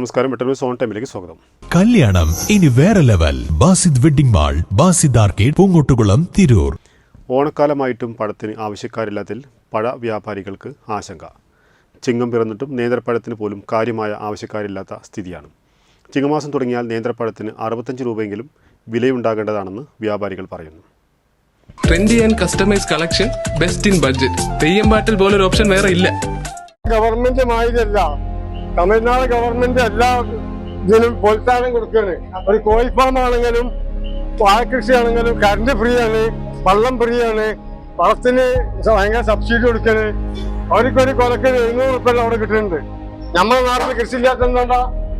നമസ്കാരം. വെട്ടന്നൂർ സോൺ ടൈമിലേക്ക് സ്വാഗതം. കല്യാണം. ഇനി വേറെ level. Basid wedding mall Basid arcade Poongottukulam Tirur. ഓണക്കാലമായിട്ടും പഴത്തിന് ആവശ്യക്കാരില്ലാത്തിൽ പഴ വ്യാപാരികൾക്ക് ആശങ്ക. ചിങ്ങം പിറന്നിട്ടും നേന്ത്രപ്പഴത്തിന് പോലും കാര്യമായ ആവശ്യക്കാരില്ലാത്ത സ്ഥിതിയാണ്. ചിങ്ങമാസം തുടങ്ങിയാൽ നേന്ത്രപ്പഴത്തിന് അറുപത്തഞ്ച് രൂപയെങ്കിലും വിലയുണ്ടാകേണ്ടതാണെന്ന് വ്യാപാരികൾ പറയുന്നു. Trendy and customise collection best in budget Theyyam പാട്ടിൽ പോലൊരു ഓപ്ഷൻ വേറെ ഇല്ല. ഗവൺമെന്റ് തമിഴ്നാട് ഗവൺമെന്റ് എല്ലാ ഇതിനും പ്രോത്സാഹനം കൊടുക്കുകയാണ്. ഒരു കോഴി ഫാം ആണെങ്കിലും വാഴകൃഷി ആണെങ്കിലും കറണ്ട് ഫ്രീ ആണ് വെള്ളം ഫ്രീ ആണ് വളത്തിന് ഭയങ്കര സബ്സിഡി കൊടുക്കണ് അവർക്കൊരു കൊലക്ക് എഴുന്നൂറ് റുപ്യ അവിടെ കിട്ടുന്നുണ്ട്. നമ്മുടെ നാട്ടിൽ കൃഷി ഇല്ലാത്തതുകൊണ്ട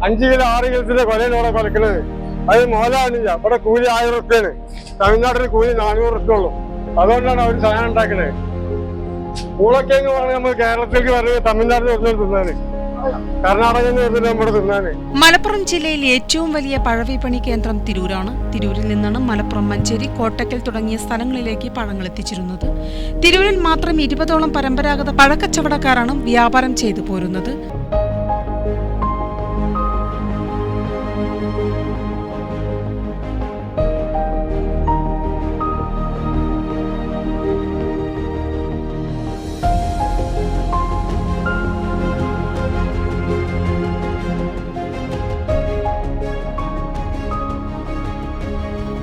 അഞ്ച് കിലോ ആറ് കിലത്തിന്റെ കൊലയാണ് അവിടെ കൊലക്കുന്നത്. അത് മോലാണില്ല. ഇവിടെ കൂലി ആയിരം റുപ്യാണ് തമിഴ്നാട്ടിൽ കൂലി നാനൂറ് റുപ്യ ഉള്ളൂ. അതുകൊണ്ടാണ് അവർ സാധനം ഉണ്ടാക്കുന്നത് പൂളക്കേങ്ങ് പറഞ്ഞാൽ നമ്മൾ കേരളത്തിലേക്ക് വരുന്നത് തമിഴ്നാട്ടിൽ വരുന്നത് തിന്നാന്. മലപ്പുറം ജില്ലയിൽ ഏറ്റവും വലിയ പഴവിപണി കേന്ദ്രം തിരൂരാണ്. തിരൂരിൽ നിന്നാണ് മലപ്പുറം മഞ്ചേരി കോട്ടക്കൽ തുടങ്ങിയ സ്ഥലങ്ങളിലേക്ക് പഴങ്ങൾ എത്തിച്ചിരുന്നത്. തിരൂരിൽ മാത്രം ഇരുപതോളം പരമ്പരാഗത പഴക്കച്ചവടക്കാരാണ് വ്യാപാരം ചെയ്തു പോരുന്നത്.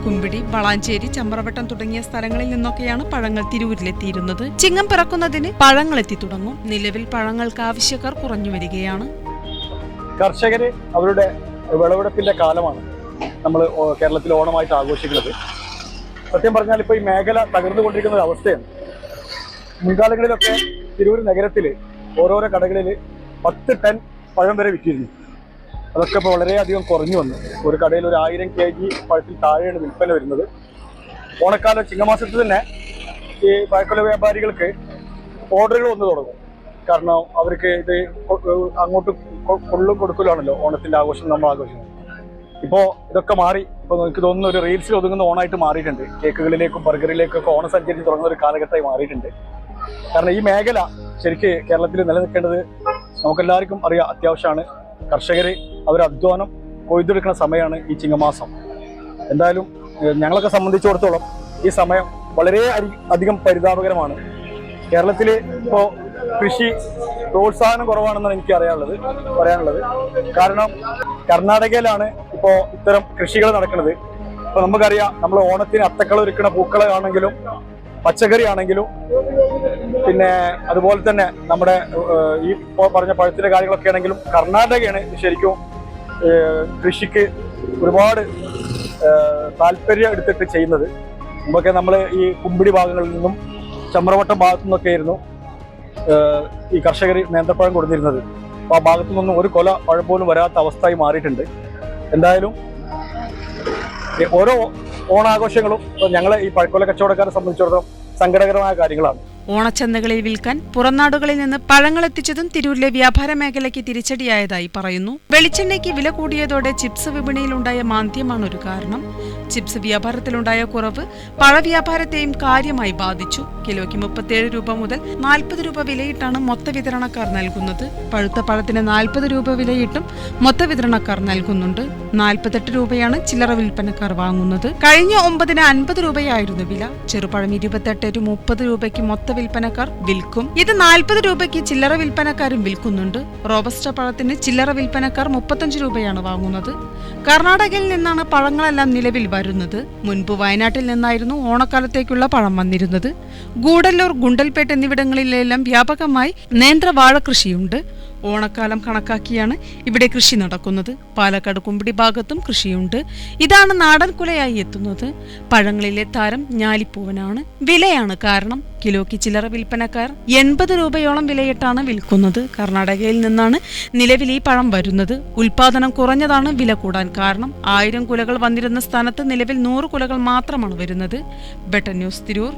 കുമ്പിടി വളാഞ്ചേരി ചമ്പ്രവട്ടം തുടങ്ങിയ സ്ഥലങ്ങളിൽ നിന്നൊക്കെയാണ് പഴങ്ങൾ തിരൂരിലെത്തിയിരുന്നത്. ചിങ്ങം പിറക്കുന്നതിന് പഴങ്ങൾ എത്തി തുടങ്ങും. നിലവിൽ പഴങ്ങൾക്ക് ആവശ്യക്കാർ കുറഞ്ഞു വരികയാണ്. കർഷകര് അവരുടെ വിളവെടുപ്പിന്റെ കാലമാണ് നമ്മൾ കേരളത്തിൽ ഓണമായിട്ട് ആഘോഷിക്കുന്നത്. സത്യം പറഞ്ഞാൽ ഇപ്പോൾ ഈ മേഖല തകർന്നുകൊണ്ടിരിക്കുന്ന ഒരു അവസ്ഥയാണ് മുൻകാലങ്ങളിലൊക്കെ തിരൂർ നഗരത്തിൽ ഓരോരോ കടകളിൽ പത്ത് ടൺ പഴം വരെ വിറ്റിരുന്നു. അതൊക്കെ ഇപ്പോൾ വളരെയധികം കുറഞ്ഞു വന്നു. ഒരു കടയിൽ ഒരു ആയിരം കെ ജി പഴത്തിൽ താഴെയാണ് വിൽപ്പന വരുന്നത്. ഓണക്കാലം ചിങ്ങമാസത്തിൽ തന്നെ ഈ പഴക്കൊല വ്യാപാരികൾക്ക് ഓർഡറുകൾ വന്നു തുടങ്ങും. കാരണം അവർക്ക് ഇത് അങ്ങോട്ട് കൊള്ളും കൊടുക്കലാണല്ലോ ഓണത്തിന്റെ ആഘോഷം നമ്മൾ ആഘോഷിക്കുന്നത്. ഇപ്പോൾ ഇതൊക്കെ മാറി. ഇപ്പോൾ എനിക്ക് തോന്നുന്ന ഒരു റീൽസിൽ ഒതുങ്ങുന്ന ഓണായിട്ട് മാറിയിട്ടുണ്ട്. കേക്കുകളിലേക്കും ബർഗറിലേക്കും ഒക്കെ ഓണം സഞ്ചരിച്ച് തുടങ്ങുന്ന ഒരു കാലഘട്ടമായി മാറിയിട്ടുണ്ട്. കാരണം ഈ മേഖല ശരിക്ക് കേരളത്തിൽ നിലനിൽക്കേണ്ടത് നമുക്കെല്ലാവർക്കും അറിയാം അത്യാവശ്യമാണ്. കർഷകർ അവർ അധ്വാനം കൊയ്തെടുക്കുന്ന സമയമാണ് ഈ ചിങ്ങമാസം. എന്തായാലും ഞങ്ങളൊക്കെ സംബന്ധിച്ചിടത്തോളം ഈ സമയം വളരെ അധികം പരിതാപകരമാണ്. കേരളത്തിൽ ഇപ്പോൾ കൃഷി പ്രോത്സാഹനം കുറവാണെന്നാണ് എനിക്ക് അറിയാനുള്ളത് പറയാനുള്ളത്. കാരണം കർണാടകയിലാണ് ഇപ്പോൾ ഇത്തരം കൃഷികൾ നടക്കുന്നത്. ഇപ്പോൾ നമുക്കറിയാം നമ്മൾ ഓണത്തിന് അത്തക്കള ഒരുക്കുന്ന പൂക്കളാണെങ്കിലും പച്ചക്കറി ആണെങ്കിലും പിന്നെ അതുപോലെ തന്നെ നമ്മുടെ ഈ പറഞ്ഞ പഴത്തിന്റെ കാര്യങ്ങളൊക്കെ ആണെങ്കിലും കർണാടകയാണ് ശരിക്കും കൃഷിക്ക് ഒരുപാട് താല്പര്യം എടുത്തിട്ട് ചെയ്യുന്നത്. മുമ്പൊക്കെ നമ്മൾ ഈ കുമ്പിടി ഭാഗങ്ങളിൽ നിന്നും ചമ്രവട്ടം ഭാഗത്തു നിന്നൊക്കെ ആയിരുന്നു ഈ കർഷകർ നേന്ത്രപ്പഴം കൊടുത്തിരുന്നത്. ആ ഭാഗത്തു നിന്നും ഒരു കൊല പഴം പോലും വരാത്ത അവസ്ഥയായി മാറിയിട്ടുണ്ട്. എന്തായാലും ഓരോ ഓണാഘോഷങ്ങളും ഞങ്ങളെ ഈ പഴക്കൊല കച്ചവടക്കാരെ സംബന്ധിച്ചിടത്തോളം സങ്കടകരമായ കാര്യങ്ങളാണ്. ഓണച്ചന്തകളിൽ വിൽക്കാൻ പുറംനാടുകളിൽ നിന്ന് പഴങ്ങൾ എത്തിച്ചതും തിരൂരിലെ വ്യാപാര മേഖലയ്ക്ക് തിരിച്ചടിയായതായി പറയുന്നു. വെളിച്ചെണ്ണയ്ക്ക് വില കൂടിയതോടെ ചിപ്സ് വിപണിയിലുണ്ടായ മാന്ദ്യമാണ് ഒരു കാരണം. ചിപ്സ് വ്യാപാരത്തിലുണ്ടായ കുറവ് പഴവ്യാപാരത്തെയും കാര്യമായി ബാധിച്ചു. കിലോയ്ക്ക് മുപ്പത്തിയേഴ് രൂപ മുതൽ നാൽപ്പത് രൂപ വിലയിട്ടാണ് മൊത്ത വിതരണക്കാർ നൽകുന്നത്. പഴുത്ത പഴത്തിന് നാൽപ്പത് രൂപ വിലയിട്ടും മൊത്ത വിതരണക്കാർ നൽകുന്നുണ്ട്. നാൽപ്പത്തെട്ട് രൂപയാണ് ചില്ലറ വിൽപ്പനക്കാർ വാങ്ങുന്നത്. കഴിഞ്ഞ ഒമ്പതിന് അൻപത് രൂപയായിരുന്നു വില. ചെറുപഴം ഇരുപത്തെട്ട് ടു മുപ്പത് രൂപയ്ക്ക് മൊത്ത വിൽപ്പനക്കാർ വിൽക്കും. ഇത് നാൽപ്പത് രൂപയ്ക്ക് ചില്ലറ വിൽപ്പനക്കാരും വിൽക്കുന്നുണ്ട്. റോബസ്റ്റ പഴത്തിന് ചില്ലറ വിൽപ്പനക്കാർ മുപ്പത്തഞ്ച് രൂപയാണ് വാങ്ങുന്നത്. കർണാടകയിൽ നിന്നാണ് പഴങ്ങളെല്ലാം നിലവിൽ വരുന്നത്. മുൻപ് വയനാട്ടിൽ നിന്നായിരുന്നു ഓണക്കാലത്തേക്കുള്ള പഴം വന്നിരുന്നത്. ഗൂഡല്ലൂർ ഗുണ്ടൽപേട്ട് എന്നിവിടങ്ങളിലെല്ലാം വ്യാപകമായി നേന്ത്രവാഴ കൃഷിയുണ്ട്. ഓണക്കാലം കണക്കാക്കിയാണ് ഇവിടെ കൃഷി നടക്കുന്നത്. പാലക്കാട് കുമ്പിടി ഭാഗത്തും കൃഷിയുണ്ട്. ഇതാണ് നാടൻ കുലയായി എത്തുന്നത്. പഴങ്ങളിലെ താരം ഞാലിപ്പൂവനാണ്. വിലയാണ് കാരണം. കിലോയ്ക്ക് ചില്ലറ വിൽപ്പനക്കാർ എൺപത് രൂപയോളം വിലയിട്ടാണ് വിൽക്കുന്നത്. കർണാടകയിൽ നിന്നാണ് നിലവിൽ ഈ പഴം വരുന്നത്. ഉൽപാദനം കുറഞ്ഞതാണ് വില കൂടാൻ കാരണം. ആയിരം കുലകൾ വന്നിരുന്ന സ്ഥാനത്ത് നിലവിൽ നൂറ് കുലകൾ മാത്രമാണ് വരുന്നത്. Better news Tirur.